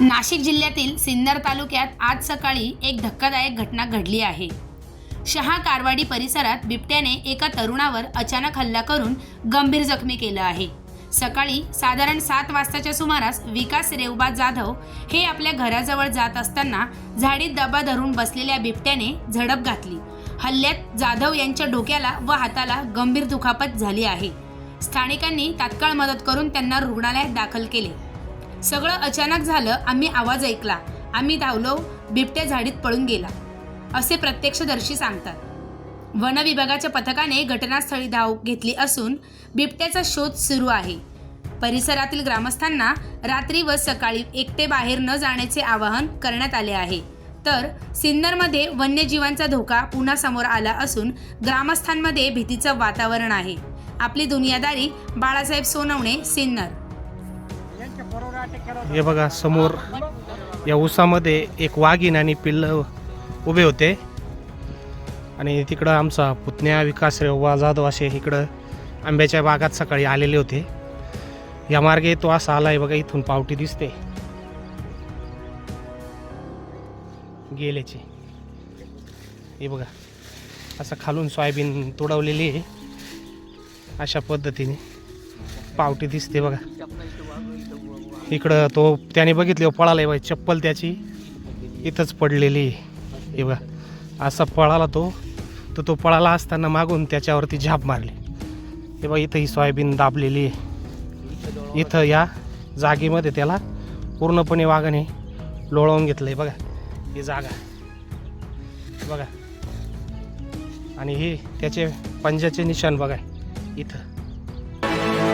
नाशिक जिल्ह्यातील सिन्नर तालुक्यात आज सकाळी एक धक्कादायक घटना घडली आहे. शहा कारवाडी परिसरात बिबट्याने एका तरुणावर अचानक हल्ला करून गंभीर जखमी केलं आहे. सकाळी साधारण सात वाजताच्या सुमारास विकास रेवबा जाधव हे आपल्या घराजवळ जात असताना झाडीत दबा धरून बसलेल्या बिबट्याने झडप घातली. हल्ल्यात जाधव यांच्या डोक्याला व हाताला गंभीर दुखापत झाली आहे. स्थानिकांनी तात्काळ मदत करून त्यांना रुग्णालयात दाखल केले. सगळं अचानक झालं आम्ही आवाज ऐकला. आम्ही धावलो बिबट्या झाडीत पळून गेला. असे प्रत्यक्षदर्शी सांगतात. वन विभागाच्या पथकाने घटनास्थळी धाव घेतली असून बिबट्याचा शोध सुरू आहे. परिसरातील ग्रामस्थांना रात्री व सकाळी एकटे बाहेर न जाण्याचे आवाहन करण्यात आले आहे. तर सिन्नरमध्ये वन्यजीवांचा धोका पुन्हा समोर आला असून ग्रामस्थांमध्ये भीतीचं वातावरण आहे. आपली दुनियादारी बाळासाहेब सोनवणे सिन्नर. हे बघा समोर या ऊसामध्ये एक वाघीण आणि पिल्ल उभे होते. आणि तिकडं आमचा पुतण्या विकास रेव्हा जाधव असे इकडं आंब्याच्या बागात सकाळी आलेले होते. या मार्गे तो असा आला आहे बघा इथून पावटी दिसते. गेल्याचे. हे बघा असं खालून सोयाबीन तुडवलेली आहे. अशा पद्धतीने पावटी दिसते बघा. इकडं तो त्याने बघितले पळाला बाई चप्पल त्याची. इथंच पडलेली हे बघा असा पळाला तो. तर तो पळाला असताना मागून त्याच्यावरती झाप मारली. हे बघा इथं ही सोयाबीन दाबलेली इथं या जागेमध्ये त्याला पूर्णपणे वाघाने लोळवून घेतलं आहे. बघा ही जागा. बघा. आणि हे त्याचे पंजाचे निशाण बघा इथं.